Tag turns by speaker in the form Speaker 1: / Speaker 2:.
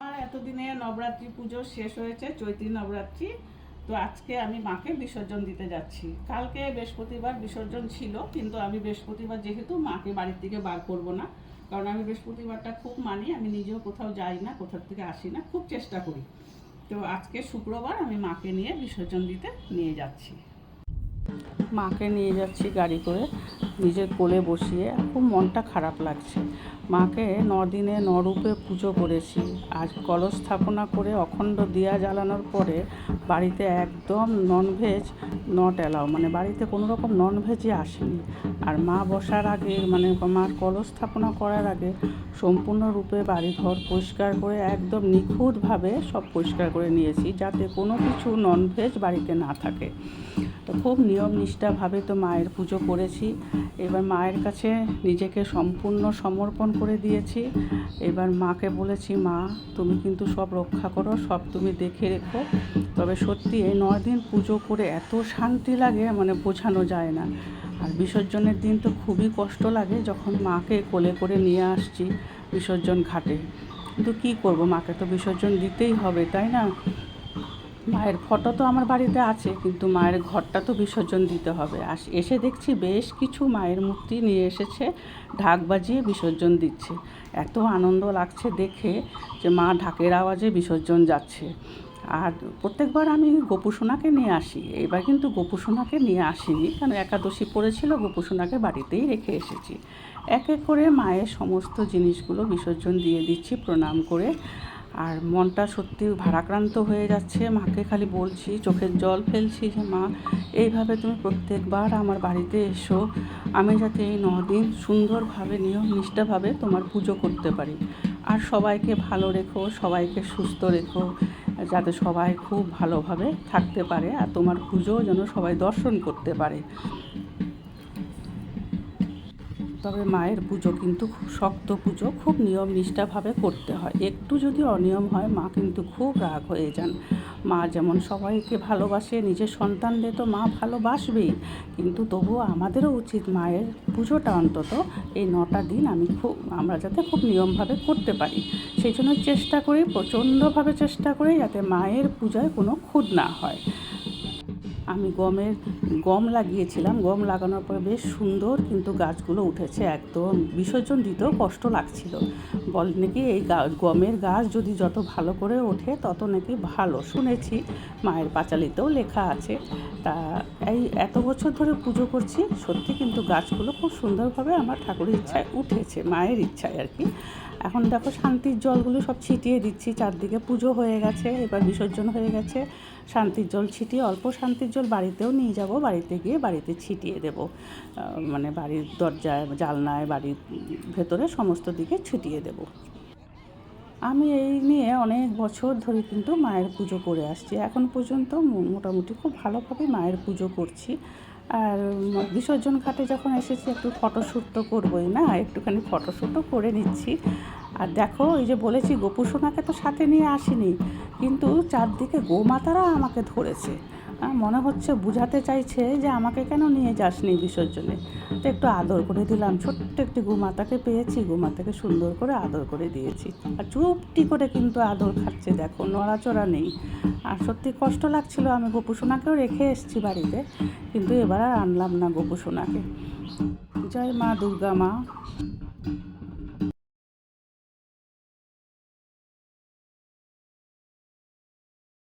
Speaker 1: আমার এতদিনে নবরাত্রি পুজো শেষ হয়েছে, চৈত্রী নবরাত্রি। তো আজকে আমি মাকে বিসর্জন দিতে যাচ্ছি। কালকে বৃহস্পতিবার বিসর্জন ছিল, কিন্তু আমি বৃহস্পতিবার যেহেতু মাকে বাড়ির থেকে বার করব না, কারণ আমি বৃহস্পতিবারটা খুব মানি, আমি নিজেও কোথাও যাই না কোথাও থেকে আসি না, খুব চেষ্টা করি। তো আজকে শুক্রবার আমি মাকে নিয়ে বিসর্জন দিতে নিয়ে যাচ্ছি। মাকে নিয়ে যাচ্ছি গাড়ি করে। নিজের কোলে বসিয়ে খুব মনটা খারাপ লাগছে। মাকে নদিনে নরূপে পুজো করেছি। আজ কলস স্থাপনা করে অখণ্ড দিয়া জ্বালানোর পরে বাড়িতে একদম ননভেজ নট অ্যালাউ মানে বাড়িতে কোনো রকম ননভেজই আসেনি। আর মা বসার আগে মানে মার কলস স্থাপনা করার আগে সম্পূর্ণরূপে বাড়িঘর পরিষ্কার করে একদম নিখুঁতভাবে সব পরিষ্কার করে নিয়েছি, যাতে কোনো কিছু ননভেজ বাড়িতে না থাকে। তো খুব নিয়ম নিষ্ঠাভাবে তো মায়ের পুজো করেছি। এবার মায়ের কাছে নিজেকে সম্পূর্ণ সমর্পণ করে দিয়েছি। এবার মাকে বলেছি, মা, তুমি কিন্তু সব রক্ষা করো, সব তুমি দেখে রেখো। তবে সত্যি এই নয় দিন পুজো করে এত শান্তি লাগে মানে বোঝানো যায় না। আর বিসর্জনের দিন তো খুবই কষ্ট লাগে, যখন মাকে কোলে করে নিয়ে আসছি বিসর্জন ঘাটে। কিন্তু কী করব? মাকে তো বিসর্জন দিতেই হবে, তাই না? মায়ের ফটো তো আমার বাড়িতে আছে, কিন্তু মায়ের ঘরটা তো বিসর্জন দিতে হবে। আর এসে দেখছি বেশ কিছু মায়ের মূর্তি নিয়ে এসেছে, ঢাক বাজিয়ে বিসর্জন দিচ্ছে। এত আনন্দ লাগছে দেখে যে মা ঢাকের আওয়াজে বিসর্জন যাচ্ছে। আর প্রত্যেকবার আমি গোপুসোনাকে নিয়ে আসি, এবার কিন্তু গোপুসোনাকে নিয়ে আসিনি কারণ একাদশী পড়েছিল, গোপুসোনাকে বাড়িতেই রেখে এসেছি। এক এক করে মায়ের সমস্ত জিনিসগুলো বিসর্জন দিয়ে দিচ্ছি, প্রণাম করে। আর মনটা সত্যি ভারাক্রান্ত হয়ে যাচ্ছে। মাকে খালি বলছি, চোখের জল ফেলছি যে মা, এইভাবে তুমি প্রত্যেকবার আমার বাড়িতে এসো। আমি যাতে এই দিন সুন্দরভাবে নিয়ম নিষ্ঠাভাবে তোমার পুজো করতে পারি। আর সবাইকে ভালো রেখো, সবাইকে সুস্থ রেখো, যাতে সবাই খুব ভালোভাবে থাকতে পারে। আর তোমার পুজোও যেন সবাই দর্শন করতে পারে। তবে মায়ের পুজো কিন্তু খুব শক্ত পুজো, খুব নিয়ম নিষ্ঠাভাবে করতে হয়। একটু যদি অনিয়ম হয়, মা কিন্তু খুব রাগ হয়ে যান। মা যেমন সবাইকে ভালোবাসে, নিজের সন্তানদের তো মা ভালোবাসবেই। কিন্তু তবুও আমাদেরও উচিত মায়ের পুজোটা অন্তত এই নটা দিন আমি খুব, আমরা যাতে খুব নিয়মভাবে করতে পারি। সেই জন্য চেষ্টা করি, প্রচণ্ডভাবে চেষ্টা করি যাতে মায়ের পূজায় কোনো খুঁত না হয়। আমি গমের, গম লাগিয়েছিলাম। গম লাগানোর পরে বেশ সুন্দর কিন্তু গাছগুলো উঠেছে একদম। বিসর্জন দিতেও কষ্ট লাগছিল। বল নাকি এই গমের গাছ যদি যত ভালো করে ওঠে, তত নাকি ভালো। শুনেছি মায়ের পাঁচালিতেও লেখা আছে। তা এই এত বছর ধরে পুজো করছি, সত্যি কিন্তু গাছগুলো খুব সুন্দরভাবে আমার ঠাকুরের ইচ্ছায় উঠেছে, মায়ের ইচ্ছায় আর কি। এখন দেখো শান্তির জলগুলো সব ছিটিয়ে দিচ্ছি, চারদিকে পুজো হয়ে গেছে, এবার বিসর্জন হয়ে গেছে। শান্তির জল ছিটিয়ে, অল্প শান্তির জল বাড়িতেও নিয়ে যাব, বাড়িতে গিয়ে বাড়িতে ছিটিয়ে দেব। মানে বাড়ির দরজায় জালনায় বাড়ির ভেতরে সমস্ত দিকে ছিটিয়ে দেব। আমি এই নিয়ে অনেক বছর ধরে কিন্তু মায়ের পুজো করে আসছি। এখন পর্যন্ত মোটামুটি খুব ভালোভাবে মায়ের পুজো করছি। আর বিসর্জন ঘাটে যখন এসেছি, একটু ফটোশ্যুট তো করবোই না, একটুখানি ফটোশ্যুটও করে নিচ্ছি। আর দেখো, এই যে বলেছি, গোপুসোনাকে তো সাথে নিয়ে আসিনি, কিন্তু চারদিকে গোমাতারা আমাকে ধরেছে। মনে হচ্ছে বুঝাতে চাইছে যে আমাকে কেন নিয়ে যাসনি বিসর্জনে। তো একটু আদর করে দিলাম। ছোট্ট একটি গোমাতাকে পেয়েছি। গোমাতাকে সুন্দর করে আদর করে দিয়েছি। আর চুপটি করে কিন্তু আদর খাচ্ছে, দেখো, নড়াচড়া নেই। আর সত্যি কষ্ট লাগছিল, আমি গোপুসোনাকেও রেখে এসেছি বাড়িতে, কিন্তু এবার আর আনলাম না গোপুসোনাকে। জয় মা দুর্গা মা।